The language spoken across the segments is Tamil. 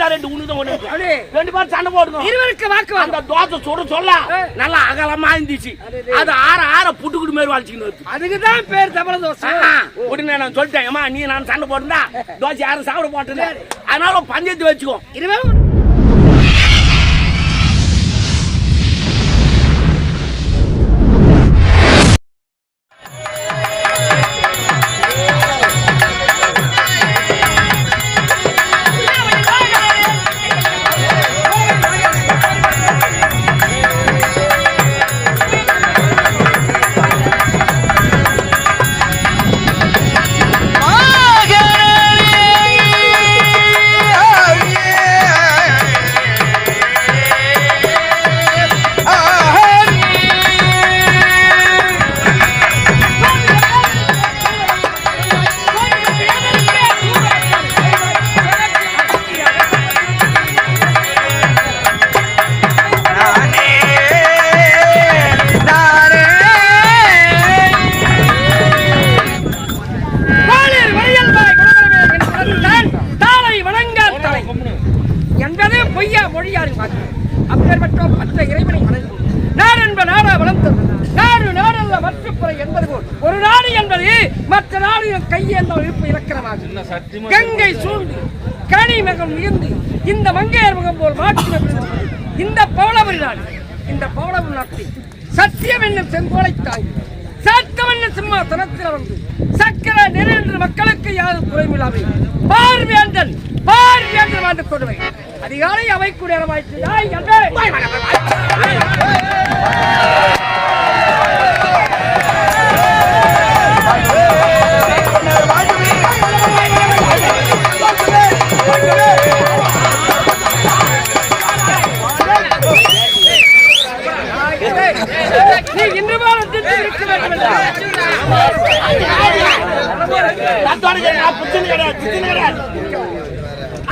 தான் ரெண்டு உனக்கு தான் ஒண்ணு. ரெண்டு பேரும் சண்டை போடுங்க இருவருக்கு அந்த தோசை சுட சொல்ல. நல்லா அகலமா இருந்துச்சு. அது ஆற ஆற புட்டுக்குடு மாதிரி வளைச்சிக்கணும் இருக்கு. அதுக்குதான் பேர் தவள தோசை. உடனே நான் சொல்லிட்டேன் ஏமா நீ நான் சண்டை போட்டுருந்தா தோசை யாரும் சாப்பிட போட்டுருந்தா அதனால பஞ்சத்து வச்சுக்கோ. இருவரும் இருப்பு இலக்கணமாகும். கங்கை சூழ்ந்து கனிமகம் மிகுந்து இந்த மங்கையர் முகம் போல் மாற்றி இந்த பவளபுரி நாடு இந்த பவளபுரி நாட்டில் சத்தியம் என்னும் செங்கோலை தாங்கி சட்டம் என்னும் சிம்மாசனத்தில் வந்து சக்கர நிறைந்த மக்களுக்கு யாரும் குறைவில்லாமை. பார்வேந்தன் பார்வேந்தன் வாழ்ந்து கொடுவை அதிகாலை அவை குடியரமாயிற்று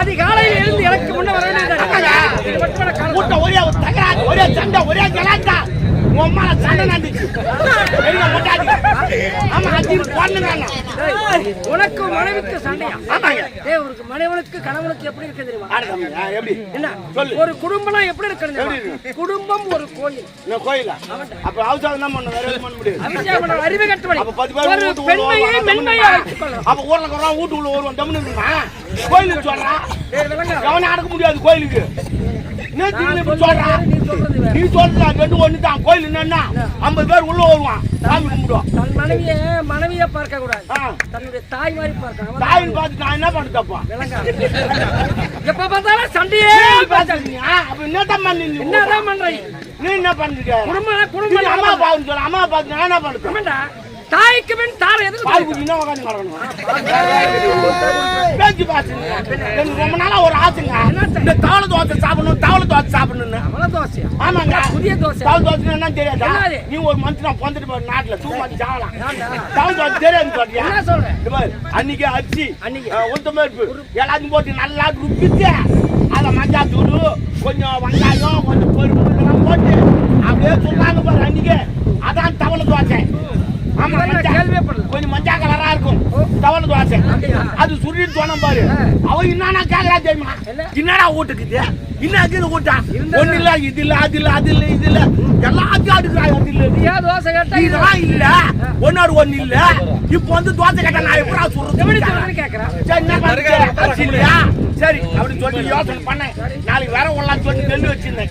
அதிகாலையில் எழுந்து எனக்கு முன்ன வர வேண்டும் கூட்டம் ஒரே ஒரு தகராறு, ஒரே சண்டை, ஒரே கலாட்டா. உன் அம்மால சண்டை நடந்துச்சு. ஆமா, கொன்னுங்க அண்ணா. உனக்கு மனைவிக்கு சண்டையா ஆமாங்க. உனக்கு மனைவனுக்கு கணவனுக்கு எப்படி இருக்கு தெரியுமா எப்படி? என்ன. ஒரு குடும்பம்னா எப்படி? எப்படி குடும்பம் ஒரு கோயில் கோயிலா? அப்ப அவசரம் தான் பண்ணணும், வேற பண்ண முடியாது. அபிஷேகம் பண்ண அறிவு கட்டவனை அப்ப பத்து பேர் ஒரு வீட்டு உள்ள பெண்மையை வருவாங்க, மென்மையா தம்முன்னு வைத்துக்கொள்ளணும் அப்ப ஊர்ல இருக்கிறவன் வீட்டு உள்ள வருவான், தம்முன்னு இருக்குமா? கோயிலுக்கு சொல்றான். எவனையும் அடக்க முடியாது கோயிலுக்கு சொல்றா? நீ சொல்றது ரெண்டு ஒண்ணு தான். கோயில் என்னன்னா ஐம்பது பேர் உள்ள வருவான். சாமி கும்பிடுவான். தன் மனைவிய மனைவிய பார்க்க கூடாது. தன்னுடைய தாய் மாதிரி பார்க்கணும் தாயின்னு பார்த்து நான் என்ன பண்ண தப்பா? எப்ப பார்த்தாலும் சண்டையே பார்த்தாங்க அப்ப என்னதான் நீ? என்னதான் பண்றீங்க? நீ என்ன பண்றீங்க குடும்பம் குடும்பம் அம்மா பாவுன்னு சொல்ல. அம்மா நான் என்ன ஆமாண்டா. தாய்க்கு பின் தாரை எதுக்கு பால் குடினா உட்காந்து கிடக்கணும் பேச்சு பாசுங்க எனக்கு ரொம்ப நாளா ஒரு ஆசைங்க இந்த தவளை தோசை சாப்பிடணும் தவளை தோசை சாப்பிடணும்னு. தோசையா? ஆமாங்க. புதிய தோசை. தவளை தோசை என்ன தெரியாதா? நீ ஒரு மந்த்னா பொந்துட்டு போற நாட்டுல தூமாட்டி ஏன்டா? தவளை தோசை தெரியாது என்ன சொல்ற? இது பாரு, அன்னைக்கு அரிசி அன்னைக்கு? உளுத்த பருப்பு. எல்லாத்தையும் போட்டு நல்லா ருப்பிச்சு அதை மஞ்சள் தூள் கொஞ்சம் வெங்காயம் கொஞ்சம் இதெல்லாம் போட்டு அப்படியே சொல்றாங்க பாரு அன்னைக்கு. அதான் தவளை தோசை ஆமா இதெல்லாம் மஞ்சள். கேள்வியே படல. கொஞ்சம் மஞ்சா கலரா இருக்கும். தவளை தோசை? அது சுருட்டு சொன்ன பாரு. அவ என்னன்னா கேக்குறா தெரியுமா? என்ன? என்னடா வீட்டுக்குது என்ன வீட்டா இருந்தா- ஒண்ணு இல்ல இது இல்ல அது இல்ல அது இல்ல இது இல்ல எல்லாத்தையும் அடுக்கிறா அது இல்ல இது ஏன் தோசை கேட்டா இது? இதெல்லாம் இல்ல. ஒன்னோடு ஒண்ணு இல்ல இப்போ வந்து தோசை கேட்டா நான் எப்படா எப்படி சொல்றது சொல்றேன்னு கேக்குறேன் சரி என்ன பண்றது? இல்லையா சரி அப்படி சொல்லி யோசனை பண்ணேன். நாளைக்கு வேற உள்ளான்னு சொல்லி நெல் வச்சிருந்தேன்.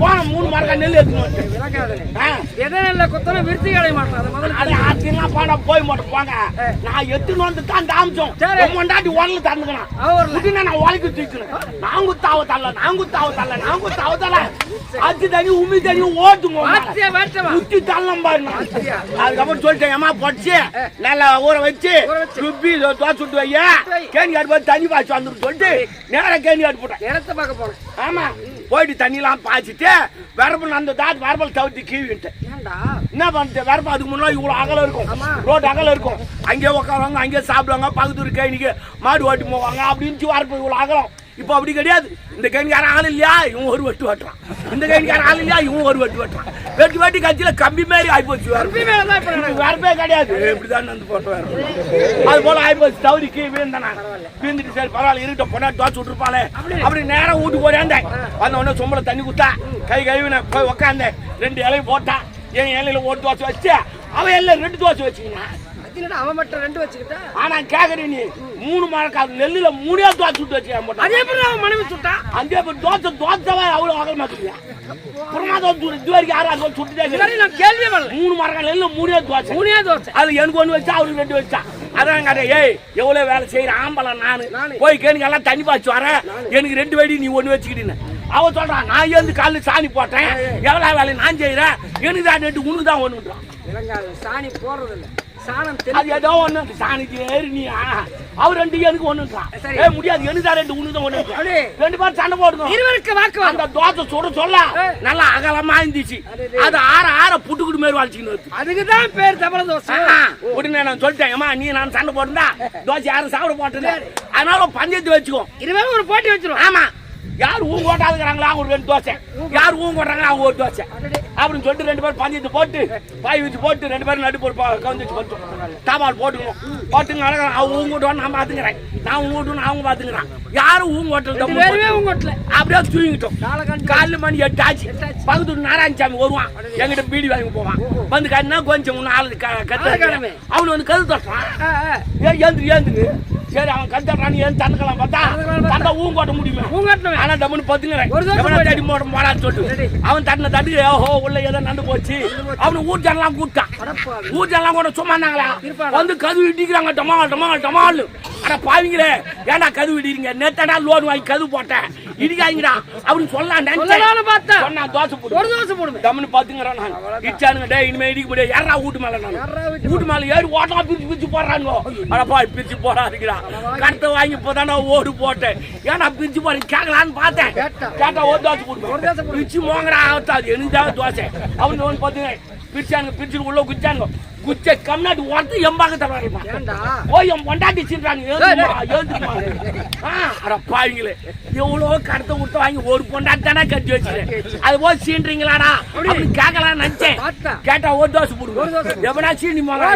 போன மூணு மரக்கா நெல் எடுத்துன்னு எதை நல்ல குத்தனை விருத்தி அட, அதெல்லாம் போனா போய் மட்டும் போங்க. நான் எடுத்துன்னு வந்து தான் அம்சம் சரி. உன் பொண்டாட்டி உடல தந்துக்கணும். நான் உழைக்க தூக்கணும் நான் குத்தாவ தரல நான் குத்தாவ தரல நான் குத்தாவ தரல அச்சு தண்ணி உமி தண்ணி ஓட்டுங்க குத்தி தள்ளம் பாருங்க. அதுக்கப்புறம் சொல்லிட்டேன் ஏமா பொடிச்சு நல்லா ஊற வச்சு. ருப்பி தோசை சுட்டு வையா வை. கேணி காட்டு போய் தண்ணி பாய்ச்சி வந்துடும் சொல்லிட்டு நேரா கேணி காட்டு போட்டேன் இடத்த பார்க்க போனேன் ஆமா போயிட்டு தண்ணிலாம் பாய்ச்சிட்டு வரப்பு அந்த தாட் வரப்பல் தவிர்த்து கீவிட்டேன் என்ன பண்ணிட்டு வரப்பு அதுக்கு முன்னாடி இவ்வளோ அகலம் இருக்கும். ரோடு அகலம் இருக்கும் அங்கேயே உட்காருவாங்க அங்கேயே சாப்பிடுவாங்க பக்கத்து ஒரு கேணிக்கு மாடு ஓட்டி போவாங்க அப்படின்னு வரப்பு இவ்வளோ அகலம் இப்போ அப்படி கிடையாது. இந்த யாரும் ஆள் இல்லையா? இவன் ஒரு வெட்டு வெட்டுறான். இந்த கைக்கார ஆள் இல்லையா? இவன் ஒரு வெட்டி வெட்டான் வெட்டி வெட்டி கட்சியில கம்பி மாதிரி நடக்குது. வரப்பே கிடையாது. இப்படிதான் வந்து போட்டு வேற. அது போல ஆயிப்போச்சு தவறி கீ வீழ்ந்தானா. வீழ்ந்துட்டு சரி பரவாயில்ல இருக்கட்டும் பொண்ணா தோச்சு விட்டுருப்பாளே. அப்படி நேரா வீட்டுக்கு போறேன் வந்த உடனே சொம்பளை தண்ணி குத்தா கை கழுவின போய் உக்காந்தேன். ரெண்டு இலையும் போட்டா. என் இலையில ஒரு தோசை வச்சு அவன் எல்லாம் ரெண்டு தோசை வச்சுக்கினான். அது அவன் மட்டும் ரெண்டு வச்சுக்கிட்டா? ஆனா கேக்குறேன் நீ. மூணு மழக்காது நெல்லுல மூணே தோசை சுட்டு வச்சுக்கேன் போட்டான் அதே எப்படி அவன் மனைவி சுட்டா? அந்த இப்ப தோசை தோசை அவ்வளவு புறமா தோசை சுடு. இது வரைக்கும் யாரும் அது சுட்டுட்டே நான் வரல. மூணு மரக்கால் நெல்ல மூணே தோசை. மூணே தோசை. அது எனக்கு ஒண்ணு வச்சா அவருக்கு ரெண்டு வச்சா. அதான் கடை ஏய் எவ்வளவு வேலை செய்யற ஆம்பளை நானு. போய் கேனுங்க எல்லாம் தண்ணி பாய்ச்சி வர எனக்கு ரெண்டு வெடி நீ ஒண்ணு வச்சுக்கிட்டீங்க அவன் சொல்றான் நான் ஏந்து காலைல சாணி போட்டேன்? எவ்வளவு வேலை நான் செய்யறேன்? எனக்கு தான் ரெண்டு உனக்கு தான் விளங்காது சாணி போடுறது இல்ல சாணம் அது ஏதோ ஒண்ணு. சாணிக்கு ஏறி நீ ஆ, அவர் ரெண்டு எனக்கு ஒண்ணுன்றான். ஏ முடியாது. எனக்கு ரெண்டு உனக்கு தான் ஒண்ணு. ரெண்டு பேரும் சண்டை போடுங்க. இருவருக்கு வாக்குவாதம் அந்த தோசை சுட சொல்ல. நல்லா அகலமா இருந்துச்சு. அது ஆற ஆற புட்டுக்குடு வலிச்சுக்கின்னு வருது அதுக்கு தான் பேர் தவள தோசை. உடனே நான் சொல்லிட்டேன். ஏமா நீ நான் சண்டை போட்டுந்தா தோசை யாரும் சாப்பிட போட்டது அதனால பஞ்சத்து வச்சுக்கோ. இருவரும் ஒரு போட்டி வச்சிரும் ஆமா. யார் ஊங்க ஓட்டாதுங்கிறாங்களா அவங்க ஒரு ரெண்டு தோசை. யார் ஊங்க ஓட்டுறாங்களா அவங்க ஒரு தோசை. அப்படின்னு சொல்லிட்டு ரெண்டு பேரும் பஞ்சத்து போட்டு பாய் வச்சு போட்டு ரெண்டு பேரும் நடு போட்டு கவுந்து வச்சு போட்டு தாபால் போட்டுக்கணும் போட்டுங்க அழகா அவங்க ஊங்க ஓட்டுவான்னு நான் பாத்துக்கிறேன் நான் ஊங்க ஓட்டுன்னு அவங்க பாத்துக்கிறான் யாரும் ஊங்க ஓட்டல் வீட்டுல அப்படியே தூங்கிட்டோம். காலைல மணி எட்டு ஆச்சு. பக்கத்து நாராயணசாமி வருவான். எங்கிட்ட பீடி வாங்கி போவான். வந்து கண்ணா கொஞ்சம் நாலு கத்து ஆளுக்கிழமை. அவனு வந்து கது தட்டுறான் ஆ, ஆ. சரி அவன் கத்துறான் ஏன் தந்துக்கலாம் பார்த்தா? தந்துக்கலாம் பார்த்தா. தந்தா ஊங்க ஓட்ட முடியுமா. உங்க வீட்டுல ஆனா தம்முன்னு பத்துங்கிறேன். தேடி போட. போடான்னு சொல்லிட்டு. அவன் தட்டின தட்டு ஓஹோ உள்ள ஏதோ நண்டு போச்சு. அவனு ஊர்ஜனெல்லாம் கூப்பிட்டான். அடப்பாவி. ஊர்ஜனெல்லாம் கூட சும்மா இருந்தாங்களா. வந்து கதவு இடிக்கிறாங்க டமால் டமால் டமால் அட பாவிங்களே ஏன்டா கதவு இடிக்கிறீங்க? நேத்தடா லோன் வாங்கி கதவு போட்டேன். இடிக்காங்கடா அப்படின்னு சொல்லலாம் பார்த்தேன். சொன்னா தோசை போடு ஒரு தோசை போடுவேன். தம்னு பாத்துங்கிறான் நான். இச்சானுங்க டேய் இனிமே இடிக்க முடியாது. யாரா வீட்டு மேல நான்? வீட்டு மேல? ஏறி ஓட்டலாம் பிரிச்சு பிரிச்சு போடுறாங்க அடப்பா பிரிச்சு போடாதுக்கிறா கருத்தை வாங்கி இப்பதானே ஓடு போட்டேன். ஏன்னா பிரிச்சு போறேன் கேட்கலான்னு பார்த்தேன். கேட்டா. ஒரு தோசை ஒரு போடுவேன். பிரிச்சு மோங்கடா ஆகத்தாது எனக்கு தோசை. அவன் வந்து பாத்துங்க பிரிச்சானுங்க பிரிச்சு உள்ள குச்சானுங்க குச்ச கம்னாட்டு ஒருத்த எம்பாக தருவாங்க ஏன்டா ஓய் என் பொண்டாட்டி சீன்றாங்க பாவிங்களே. எவ்வளோ கடத்த விட்டு வாங்கி ஒரு பொண்டாட்டி தானே கட்டி வச்சுட்டேன் அது போய் சீன்றீங்களாடா அப்படின்னு கேட்கலாம் நினைச்சேன். கேட்டா ஒரு தோசை போடுவோம். எவனா சீனி மகா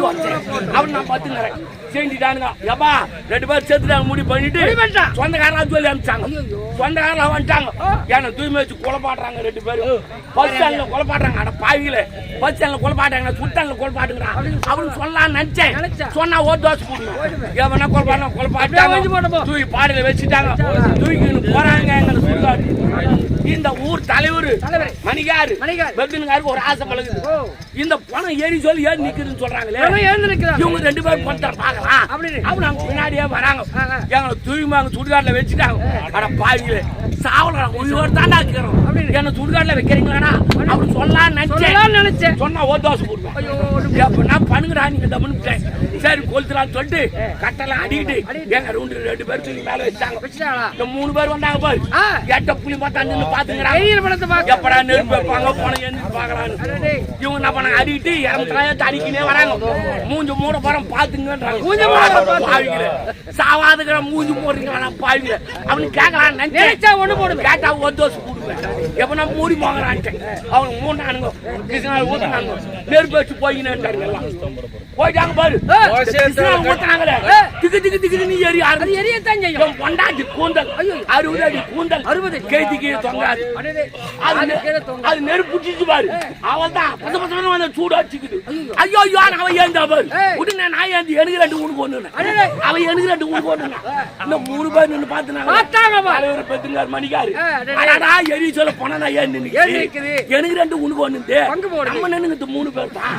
தோசை அவன் நான் பார்த்துங்கிறேன் சீண்டிட்டானுங்க. எப்பா ரெண்டு பேரும் சேர்த்துட்டாங்க முடி பண்ணிட்டு. சொந்தக்காரலாம் சொல்லி அனுப்பிச்சாங்க. ஐயையோ. சொந்தக்காரலாம் வந்துட்டாங்க. ஏன்னா தூய்மை வச்சு கொலைப்பாடுறாங்க ரெண்டு பேரும். பஸ் ஸ்டாண்ட்ல கொலைப்பாடுறாங்க அட பாவிகளே பஸ் ஸ்டாண்ட்ல கொலைப்பாட்டாங்க சுட்டாங்க கொலைப்பாட்டுங்கிறான் அப்படின்னு சொல்லலாம் நினைச்சேன் நினைச்சா. சொன்னா ஒரு தோசை போடுவேன். எவனா கொலைப்பாடுனா அப்படியே வாங்கி போட்டு போ. கொலைப்பாட்டாங்க தூக்கி பாடையில வச்சுட்டாங்க. தூக்கின்னு போறாங்க இந்த ஊர் தலைவர். மணிகாரு. பெத்துனுக்காருக்கு ஒரு ஆசை பழகுது இந்த பணம் ஏறி சொல்லி ஏறி நிக்குதுன்னு சொல்றாங்களே இவங்க ரெண்டு பேரும் பணத்தை பார்க்கலாம் அப்படின்னு. அவங்க பின்னாடியே வராங்க. எங்களை தூய்மாங்க சுடுகாட்டுல வச்சுட்டாங்க அட பாவிகளே சாவல உயிரோடு தாண்டா இருக்கிறோம் அப்படின்னு. என்ன சுடுகாட்டுல வைக்கிறீங்களாடா? அப்படி சொல்லலாம் நினைச்சேன். சொன்னா ஒரு தோசை பண்ணுங்கடா நீங்க தம்முன்னு சரி கொளுத்துறான்னு சொல்லிட்டு கட்டெல்லாம் அடிக்கிட்டு எங்க ரெண்டு ரெண்டு பேர் தூக்கி மேல வச்சாங்க. இந்த மூணு பேர் வந்தாங்க பாரு. எட்ட புலி பார்த்தா நின்னு பாத்துங்கடா எப்படா நெருப்பு வைப்பாங்க போன எந்த பாக்கலான்னு. இவங்க என்ன பண்ணாங்க? அடிக்கிட்டு இறந்துட்டாங்க அடிக்கினே வராங்க. மூஞ்சி மூட போறோம் பாத்துங்கன்றாங்க மூஞ்சி மூட சாவாதுக்கிற மூஞ்சி போடுறீங்களா பாவிங்களே. அவனு கேட்கலாம் நினைச்சா ஒண்ணு போடுவேன். கேட்டா ஒரு தோசை போடுவேன் எப்ப நான் மூடி போங்கறான்ட்டு அவங்க மூணானுங்க கிருஷ்ணா ஊத்துனாங்க நெருப்பு வச்சு போயிங்கன்னு எல்லாம் போயிட்டாங்க பாரு. கிருஷ்ணா ஊத்துனாங்களே திக்கு திக்கு திக்கு நீ ஏறி அது ஆறு எரியத்தான் செய்யும். பொண்டாட்டி கூந்தல். அறுபது அடி கூந்தல். அறுபது. கைதி கீழே தொங்காது. அது நெருப்பு பாரு. அவன் தான் பச வந்து சூடு அடிச்சுக்குது ஐயோ ஐயோ அவன் ஏந்தா பாரு. உடனே நான் ஏந்தி எனக்கு ரெண்டு உனக்கு அடடே. அவன் எனக்கு ரெண்டு உனக்கு ஒண்ணு இந்த மூணு பேர் நின்னு பாத்துனாங்க பார்த்தாங்க. தலைவர் பெத்துங்கார் மணிக்காரு. எரி சொல்ல போனா ஏன்? எனக்கு ரெண்டு உனக்கு ஒண்ணு பங்கு போடுது. நம்ம நின்னுங்க மூணு பேர் தான்.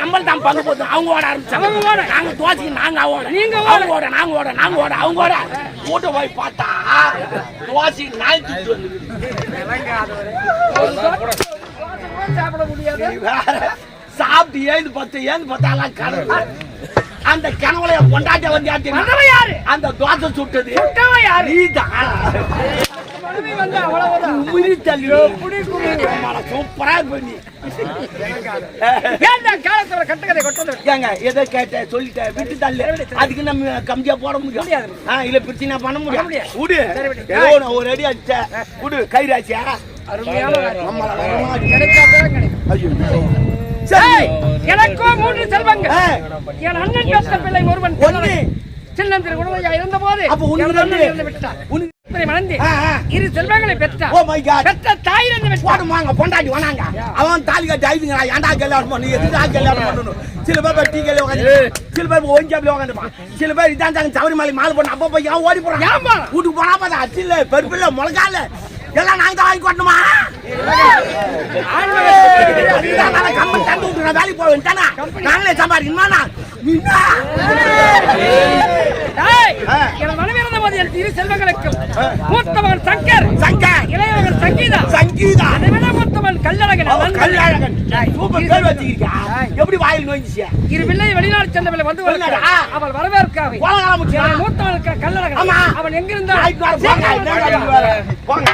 நம்ம தான் பங்கு போட்டு அவங்க ஓட ஆரம்பிச்சாங்க. அவங்க ஓட. நாங்க தோசைக்கு நாங்க ஓட. நீங்க ஓட. அவங்க ஓட நாங்க ஓட நாங்க ஓட அவங்க ஓட. கூட்ட போய் பார்த்தா தோசை நாய் தூக்கிட்டு வந்து சாப்பிட முடியாது வேற சாப்பிட்டு ஏந்து பத்து ஏந்து பார்த்தாலாம் கனவு அந்த கனவுல என் பொண்டாட்டிய வந்து அந்த தோசை சுட்டது நீதான். சூப்பரா பண்ணி. காலத்துல கட்டுக்கதை கொட்டது ஏங்க எதை கேட்ட சொல்லிட்டேன். விட்டு தள்ளு. அதுக்கு நம்ம கம்மியா போட முடியும். இல்ல பிரிச்சு நான் பண்ண முடியும். விடு. ஒரு அடி அடிச்சேன் விடு கைராசியா? அருமையான வார்த்தை. நம்மள வரமா கிடைக்காததான் கிடைக்கும். ஐயோ. சரி ஏய், எனக்கோ மூன்று செல்வங்கள். ஆ. என் அண்ணன் பெற்ற பிள்ளை ஒருவன். ஒண்ணு. சின்னம் திரு குணமையா இருந்த போது அப்ப உனக்கு விட்டார். இவரை மணந்து. இரு செல்வங்களை பெற்றார் ஓ மை காட் பெற்ற தாய் போடுமாங்க பொண்டாட்டி வேணாங்க. அவன் தாலி கட்டி ஆயிடுங்களா ஏன்டா கல்யாணம் பண்ணு எதுக்கா கல்யாணம் பண்ணணும் சில பேர் டீ கல்யாணம் உட்காந்து சில பேர் ஒஞ்சாப்ல உட்காந்துப்பான் சில பேர் இதான் தாங்க சபரிமலை மாலை போன அப்ப போய் ஏன் ஓடி போறான்? வீட்டுக்கு போனா பார்த்தா அச்சில்ல பெருப்பில்ல முழங்கால எல்லாம் நாங்க தான் வாங்கி கொட்டணுமா? கம்பெனி தந்து விட்டு நான் வேலைக்கு போவேன். தானே நாங்களே சம்பாதிக்கணுமா இருந்த போது என் இரு செல்வங்களுக்கும் மூத்தவன் சங்கர் சங்கர். இளையவன் சங்கீதா. சங்கீதா. அதை விட மூத்தவன் கல்லழகன் சூப்பர். வச்சுக்கிறியா எப்படி வாயில் நோய்ச்சியா இரு பிள்ளை வெளிநாடு சென்றவளை வந்து? அவள் வரவேற்காவை. மூத்தவன் கல்லழகன். அவன் வேற. போங்க.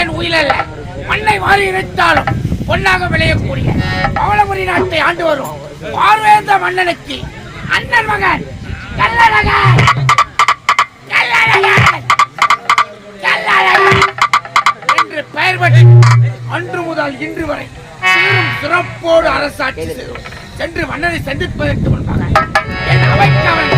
என் உயிரல்ல மண்ணை மாறி இணைத்தாலும் பொன்னாக விளையக்கூடிய பவளமுறை நாட்டை ஆண்டு வரும் பார்வேந்த மன்னனுக்கு அண்ணன் மகன் கல்லழகன் கல்லழகன் கல்லழகன் என்று பெயர் பெற்று அன்று முதல் இன்று வரை சிறப்போடு அரசாட்சி செய்தோம் சென்று மன்னனை சந்திப்பதற்கு முன்பாக என் அவைக்கு அவன்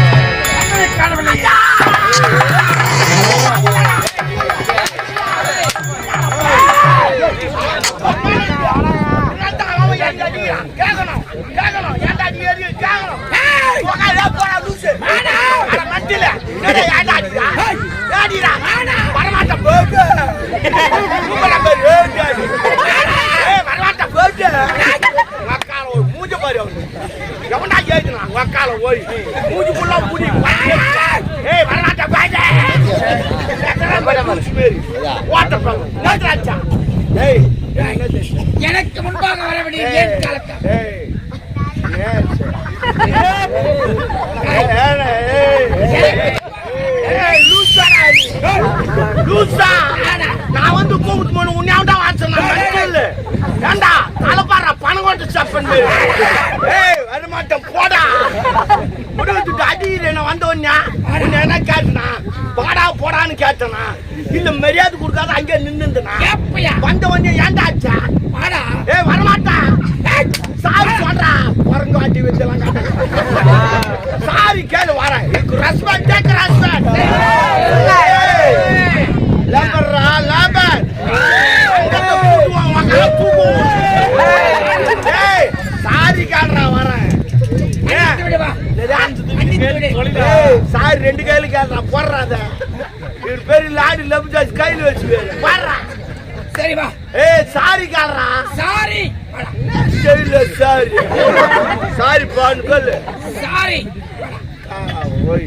மட்டில. வரமாட்டேன், வரமாட்டேன், போடு. உக்கால ஒரு மூஞ்ச பாரு. எவன்டா ஏத்துனான்? உக்கால ஓய். மூஞ்சி ஆ முடி. ஏய், வரமாட்டேன். ஓட்ட? ஏய்? எனக்கு முன்பாக வர வேண்டிய ஏன் காலத்தா ஏய், ஏய், ஏய், ஏய், லூசாடா நீ. லூசா? நான் வந்து கூப்பிட்டு போன உன்னை அவன்டா வாசம் நான் மென்டல். ஏன்டா தலைப்பாடுறா சப்பன் ஏய் வரமாட்டேன் போடா. முடிவுக்கு அடிக்கிறேன் நான் வந்த உடனே உன்னை என்ன கேட்டனா? போடா போடான்னு கேட்டனா? இல்ல மரியாதை கொடுக்காத அங்கே நின்னுந்தனா? எப்பயா வந்த உடனே ஏன்டா ஆச்சா வாடா. ஏய் வரமாட்டா. சாரி சொல்றா. குரங்கு வாட்டி வச்சலாம் சாரி கேளு வரேன் ரெஸ்பெக்ட் டேக் ரெஸ்பெக்ட் லேபர்ரா லேபர் ஏய் சாரி கேளுடா வரேன் ஏய், விடு வா ஏய், சாரி ரெண்டு கையில கேளுடா போடுறாத இவர் பேரு லாடி லெப்டாஸ் கையில வச்சு பாடுறா. சரி வா. ஏய் சாரி கேளுடா சாரி. தெரியல சாரி. சாரி பான்னு சொல்லு சாரி. ஆ, ஓய்.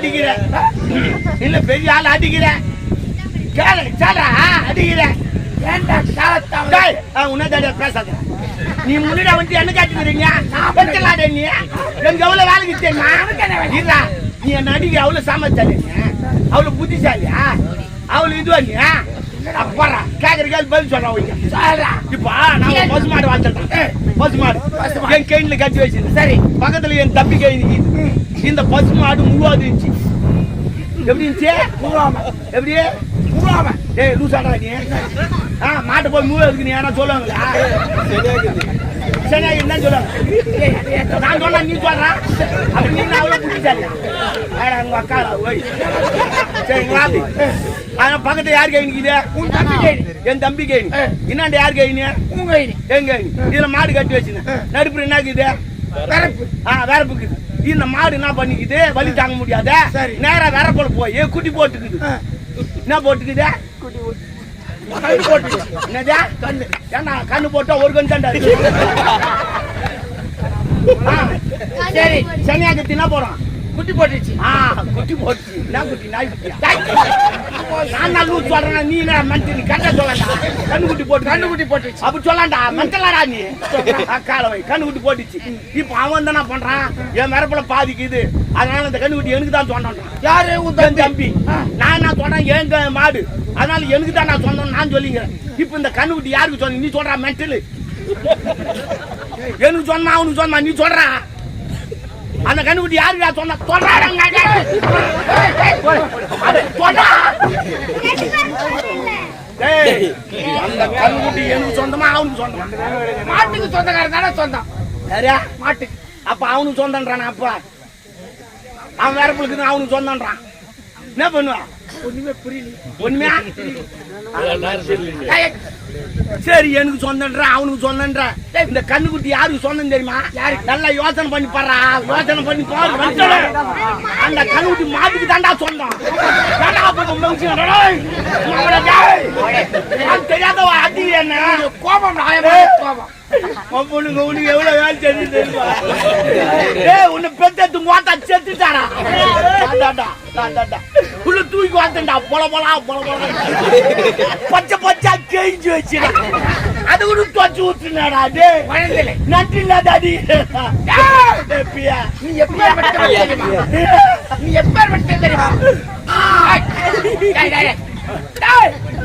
அடிக்கிற. இல்ல பெரிய ஆள் அடிக்கிற. கேளு கேளா அடிக்கிற. பேசாத. நீ முன்னாடி வந்து என்ன காட்டுக்கிறீங்க? பெற்றலாட நீ? எனக்கு எவ்வளவு வேலைக்கு தெரியுமா? நீ என்ன அடிக்க அவ்வளவு சாமர்த்தியாலி நீ அவ்வளவு புத்திசாலியா? அவ்வளவு இதுவா நீ? அப்பறா கேக்குற கேள்வி பதில் சொல்றா வைக்க இப்ப நான் பசு மாடு வாங்கிட்டேன் பசு மாடு என் கையில கட்டி வச்சிருந்தேன். சரி. பக்கத்துல என் தம்பி கை இந்த பசு மாடு முழுவாது இருந்துச்சு. எப்படி இருந்துச்சு? எப்படி? முகாம டேய் லூசாடா நீ. ஆ மாட்டு போய் மூவ் இருக்கு நீ யாரா சொல்லுவாங்களா? சரி என்ன சொல்லுவாங்க? நான் சொன்னா நீ சொல்றா? அப்ப நீ நான் அவ்வளவு புத்திசாலியா ஆடா உங்க அக்கா ஓய். சரிங்களா அதான் பக்கத்துல யார் கைனிக்குது உன் தம்பி கேணி என் தம்பி கைனி இன்னாண்ட யார் கைனி உங்க கைனி எங்க இதுல மாடு கட்டி வச்சுனேன் நடுப்புற என்ன இருக்குது? வரப்பு. ஆ வேற புக்குது இந்த மாடு என்ன பண்ணிக்குது? வலி தாங்க முடியாத. சரி. நேரா வேற போல போய் குட்டி போட்டுக்குது. ஆ. என்ன போட்டுக்குது? கண்ணு போட்டு என்னதா? கண்ணு. ஏன்னா கண்ணு போட்டா ஒரு கண் தாண்டா சரி சனியா கத்தி என்ன போறான்? குட்டி போட்டுச்சு. ஆ குட்டி போட்டுச்சு. என்ன குட்டி நாய் குட்டியா? நான் லூஸ் சொல்றேன் நீ என்ன சொல்லண்டா கண்ணு குட்டி போட்டு கண்ணு குட்டி போட்டுச்சு. அப்படி சொல்லாண்டா மஞ்சளாடா நீ. கால வை. கண்ணு குட்டி போட்டுச்சு. இப்ப அவன் தானே பண்றான்? என் மரப்புல பாதிக்குது. அதனால இந்த கண்ணு குட்டி எனக்கு தான் சொன்னான் யாரு? உன் தம்பி. நான் என்ன சொன்னேன்? எங்க மாடு. அதனால எனக்கு தான் நான் சொன்னேன் நான் சொல்லிக்கிறேன். இப்ப இந்த கண்ணு குட்டி யாருக்கு சொன்ன நீ சொல்றா மென்டல் எனக்கு சொன்னா அவனுக்கு சொன்னா நீ சொல்றா. அந்த கண்ணு குட்டி யாருக்கு சொன்னா டேய், அந்த கண்ணுக்குட்டி எனக்கு சொந்தமா அவனுக்கு சொந்தமா? மாட்டுக்கு சொந்தக்காரன் தானே சொந்தம். சரியா? மாட்டுக்கு. அப்ப அவனுக்கு சொந்தன்றான் அப்ப. அவன் வேற பிள்ளைக்கு அவனுக்கு சொந்தன்றான். என்ன பண்ணுவான்? ஒண்ணுமே புரியல. ஏய், சரி எனக்கு சொந்தன்றான் அவனுக்கு சொந்தன்றான் இந்த கண்ணுக்குட்டி யாருக்கு சொந்தம் தெரியுமா? யாருக்கு? நல்லா யோசனை பண்ணி பாடுறா. யோசனை பண்ணி பாரு. அந்த கண்ணுக்குட்டி மாட்டுக்கு தாண்டா சொந்தம் தெரியாதவ? அடி என்ன? கோபம் கோபம். பொண்ணுங்க உனக்கு எவ்வளவு வேலை தெரியுது தெரியுமா? ஏய். உன்னை பெத்தெடுத்து மோத்தா செத்துட்டாடா உள்ள தூக்கி வாத்தண்டா பொல பொலா பொல பொல. பச்சை பச்சை கேஞ்சு வச்சுடா. அது கூட தொச்சு ஊத்துனாடா டேய். குழந்தையில நன்றி இல்லாத அடி. டேய், பியா. நீ எப்பேர் வெட்டவன் தெரியுமா? நீ எப்பேர் வெட்ட தெரியுமா?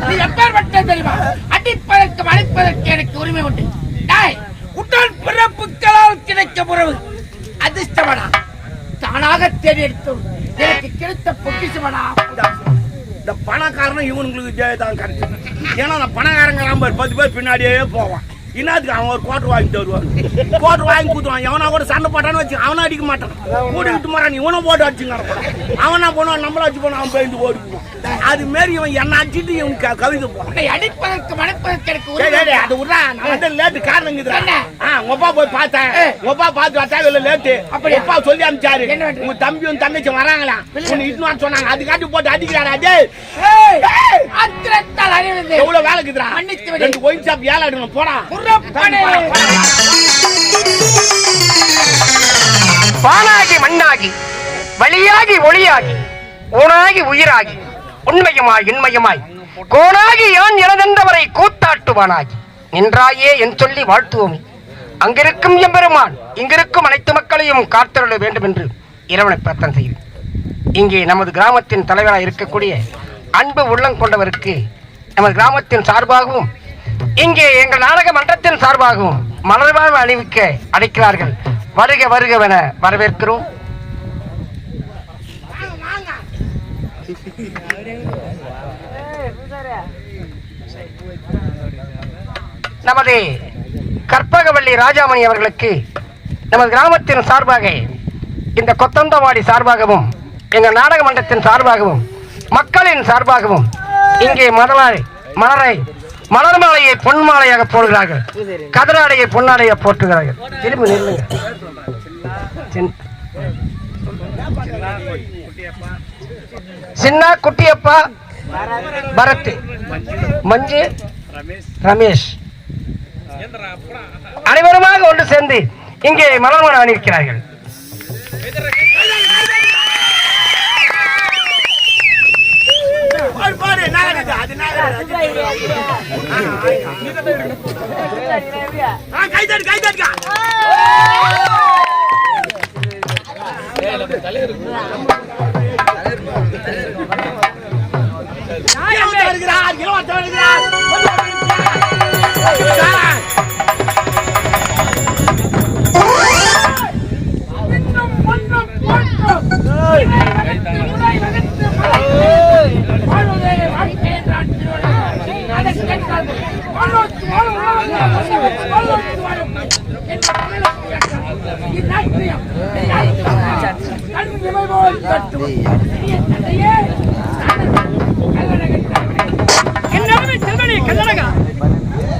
நீ எப்பேர் வெட்ட தெரியுமா? அடிப்பதற்கு அடிப்பதற்கு எனக்கு உரிமை உண்டு. டேய் உடல் பிறப்புகளால் கிடைக்க உறவு அதிர்ஷ்டமடா. தானாக தேடி எடுத்து எனக்கு கிடைத்த பொக்கிசமடா இந்த பணக்காரனும் இவனுங்களுக்கு ஜெயதான் கிடைச்சது. ஏன்னா அந்த பணக்காரங்க நம்ம பத்து பேர் பின்னாடியே போவான். என்னத்துக்கு அவன் ஒரு கோட்டர் வாங்கி தருவான். கோட்டர் வாங்கி கொடுத்துவான் எவனா கூட சண்டை போட்டான்னு வச்சு அவனை அடிக்க மாட்டான். கூட்டிக்கிட்டு மாறான் இவனும் போட்டு அடிச்சுங்க அவன் என்ன பண்ணுவான்? நம்மள அடிச்சு போனான் அவன் பயந்து ஓடிக்குவான் அது மாரி இவன் என்ன அடிச்சுட்டு இவன் க- கவிதை உன்னை அடிப்பதற்கு மணப்பதற்கு எனக்கு. அது விட்றா, நான் வந்து லேட்டு காரணம் உங்க அப்பா போய் பார்த்தேன். உங்க அப்பா பார்த்து வந்தா இவ்வளவு லேட்டு. அப்படியா? உங்க அப்பா சொல்லி அனுப்பிச்சாரு. உங்க தம்பியும் தங்கச்சியும் வராங்களாம். உன்னை வர சொன்னாங்க. அதுக்காண்டி போட்டு ஆத்திரத்தால் அறிவது எவ்வளவு வேலை இருக்குதுடா? விடு. ரெண்டு ஒயின் ஷாப் ஏழை எடுக்கணும், போடா. வானாகி மண்ணாகி வழியாகி ஒளியாகி ஊனாகி உயிராகி உண்மையுமாய் இன்மையுமாய். கோனாகி யான் எனதென்றவரை கூத்தாட்டுவானாகி. நின்றாயே என் சொல்லி வாழ்த்துவோமே. அங்கிருக்கும் எம்பெருமான் இங்கிருக்கும் அனைத்து மக்களையும் காத்தருள வேண்டும் என்று இறைவனை பிரார்த்தனை செய்கிறேன். இங்கே நமது கிராமத்தின் தலைவராக இருக்கக்கூடிய அன்பு உள்ளம் கொண்டவருக்கு நமது கிராமத்தின் சார்பாகவும் இங்கே எங்கள் நாடக மன்றத்தின் சார்பாகவும் மலர்வாழ்வு அணிவிக்க அழைக்கிறார்கள். வருக வருகவென வரவேற்கிறோம். நமது கற்பகவள்ளி ராஜாமணி அவர்களுக்கு நமது கிராமத்தின் சார்பாக இந்த கொத்தந்தவாடி சார்பாகவும் எங்கள் நாடக மன்றத்தின் சார்பாகவும் மக்களின் சார்பாகவும் இங்கே மலரை மலரை மலர் மாலையை பொன் மாலையாக போடுகிறார்கள். கதிராடையை பொன்னாடையாக போட்டுகிறார்கள் திரும்பி நில்லுங்க. சின்ன குட்டியப்பா பரத் மஞ்சு ரமேஷ். அனைவருமாக ஒன்று சேர்ந்து இங்கே மலர்மணம் அணிவிக்கிறார்கள் பாரு, பாரு,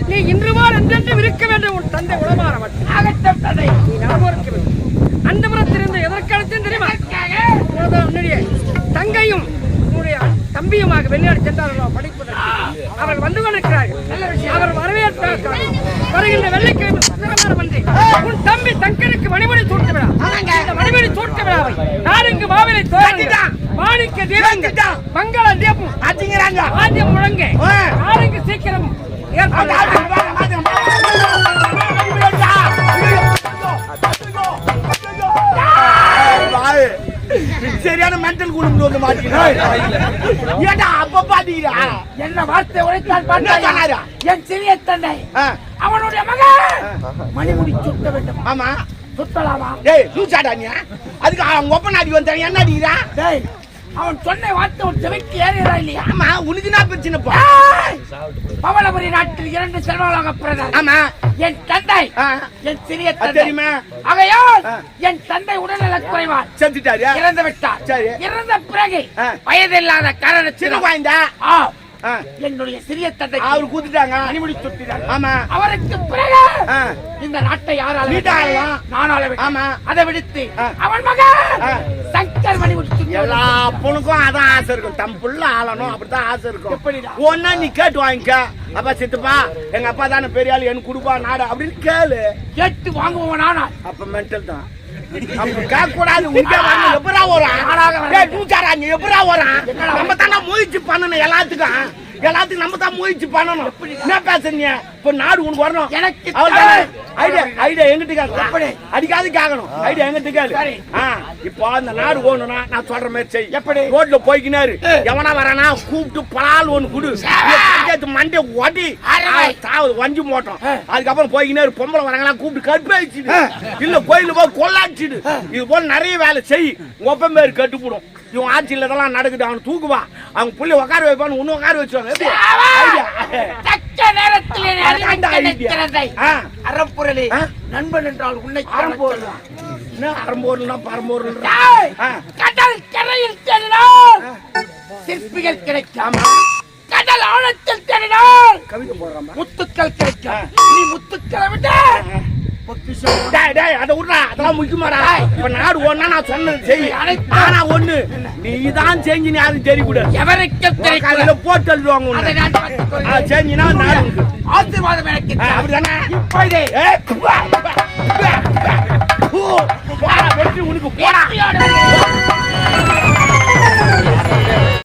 நீ இன்று மால் என்றென்றும் உன் தந்தை உளமாறவன் தந்தை. நீ ஞாபகம் அந்த புறத்திலிருந்து எதற்காலத்தையும் தெரியுமா? உன்னுடைய தங்கையும் உன்னுடைய தம்பியுமாக வெளியாடு சென்றார்களோ படிப்பு அவர்கள் வந்து கொண்டிருக்கிறார்கள் அவர் வரவேற்கிறார்கள் வருகின்ற வெள்ளிக்கிழமை வந்து உன் தம்பி சங்கருக்கு மணிமணி சூட்ட விழா இந்த மணிமணி சூட்ட விழாவை நாடுங்கு மாவிலை தோரங்கள் மாணிக்க தீபங்கள் மங்கள தீபம் அடிங்கிறாங்க ஆദ്യം முழங்க. நாடுங்கு சீக்கிரம் ஏற்பாடு சரியான மென்டல் குடும்பம் வந்து மாட்டீங்க ஏடா அப்ப பாத்தீங்களா? என்ன வார்த்தை பார்த்தாயா? சொன்னாரா? என் சிறிய தந்தை அவனுடைய மகன் மணிமுடி சுட்ட வேண்டும்? ஆமா. சுத்தலாமா டேய் லூசாடா நீ அதுக்கு அவங்க ஒப்ப நாடி வந்தாங்க என்ன அடிக்கிறா டேய் அவன் சொன்ன வார்த்தை ஒரு செவிக்கு ஏறியதா இல்லையா? ஆமா உனக்கு என்ன பிரச்சனைப்பா! பவளபுரி நாட்டில் இரண்டு செல்வலாக பிறந்தார் ஆமா என் தந்தை என் சிறிய தெரியுமே ஆகையால். என் தந்தை உடல்நலக் குறைவான் செத்துட்டாரு இறந்து விட்டார் சரி. இறந்த பிறகு. வயதில்லாத குழந்தை ஆ, ஆ, என்னுடைய சிறிய தந்தை அவரு கூத்துட்டாங்க மணிமுடி சுட்டினார் ஆமா அவருக்கு பிறகு இந்த நாட்டை யாரால. நானால. ஆமா. அதை விடுத்து. அவன் மகன். சங்கர் மணிமுடி எல்லா பொண்ணுக்கும் அதான் ஆசை இருக்கும். தம் புள்ள ஆளணும் அப்படித்தான் ஆசை இருக்கும்? ஒன்னா நீ கேட்டு வாங்கிக்க. அப்பா சித்தப்பா எங்க அப்பா தானே பெரிய ஆளு எனக்கு குடுப்பா நாடு அப்படின்னு கேளு. கேட்டு வாங்குவோம் நானா? அப்ப மென்டல் தான். எல்லாத்துக்கும். எல்லாத்துக்கும் நம்ம தான் முயற்சி பண்ணணும். என்ன பேசுறீங்க? இப்ப நாடு உனக்கு வரணும். எனக்கு. ஐடியா ஐடியா எங்கிட்ட? அடிக்காது கேட்கணும் ஐடியா எங்கிட்ட இப்போ அந்த நாடு ஓடணும்னா நான் சொல்ற மாதிரி செய். எப்படி? ரோட்ல போய்க்கினாரு. எவனா வரானா கூப்பிட்டு பலால் ஒண்ணு குடு. பஞ்சாயத்து மண்டே ஒடி. அரை. சாவது வஞ்சி மோட்டம். ஆ. அதுக்கப்புறம் போய்க்கினாரு பொம்பளை வராங்களா கூப்பிட்டு கடுப்பு அடிச்சுடு. இல்ல கோயில போய் கொள்ளாச்சிடு. இது போல நிறைய வேலை செய். உங்க ஒப்பம் பேர் கட்டுப்படும். இவன் ஆட்சியில் இதெல்லாம் நடக்குது. அவன் தூக்குவான். அவங்க புள்ளி உட்கார வைப்பான்னு இன்னும் உட்கார வச்சுவாங்க. தக்க நேரத்தில். நண்பன் என்றால் உன்னை அறம்போர் அறம்போர்னா பரம்போர். கடல் கரையில் தேடினால் சிற்பிகள் கிடைக்கும்? கடல் ஆழத்தில் தேடினால் கவிதை போடுறாமா முத்துக்கள் கிடைக்கும். நீ முத்துக்களை விட போடா, வெற்றி உனக்கு போடா.